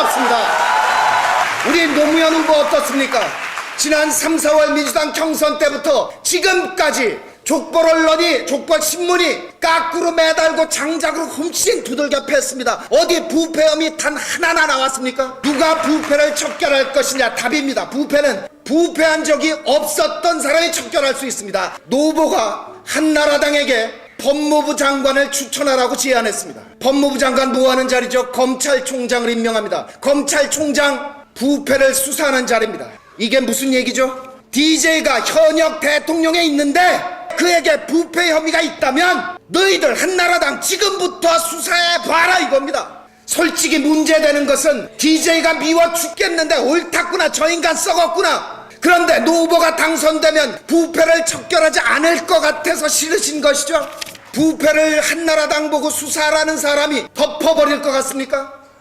없습니다. 우리 노무현 후보 어떻습니까? 지난 3, 4월 민주당 경선 때부터 지금까지 족벌 언론이 족벌 신문이 까꾸로 매달고 장작으로 훔친 두들겨 팼습니다. 어디 부패 혐의 단 하나나 나왔습니까? 누가 부패를 척결할 것이냐 답입니다. 부패는 부패한 적이 없었던 사람이 척결할 수 있습니다. 노보가 한나라당에게 법무부 장관을 추천하라고 제안했습니다. 법무부 장관 뭐 하는 자리죠? 검찰총장을 임명합니다. 검찰총장 부패를 수사하는 자리입니다. 이게 무슨 얘기죠? DJ가 현역 대통령에 있는데 그에게 부패 혐의가 있다면 너희들 한나라당 지금부터 수사해 봐라 이겁니다. 솔직히 문제되는 것은 DJ가 미워 죽겠는데 옳았구나 저 인간 썩었구나 그런데 노 후보가 당선되면 부패를 척결하지 않을 것 같아서 싫으신 것이죠 부패를 한나라당 보고 수사하라는 사람이 덮어버릴 것 같습니까?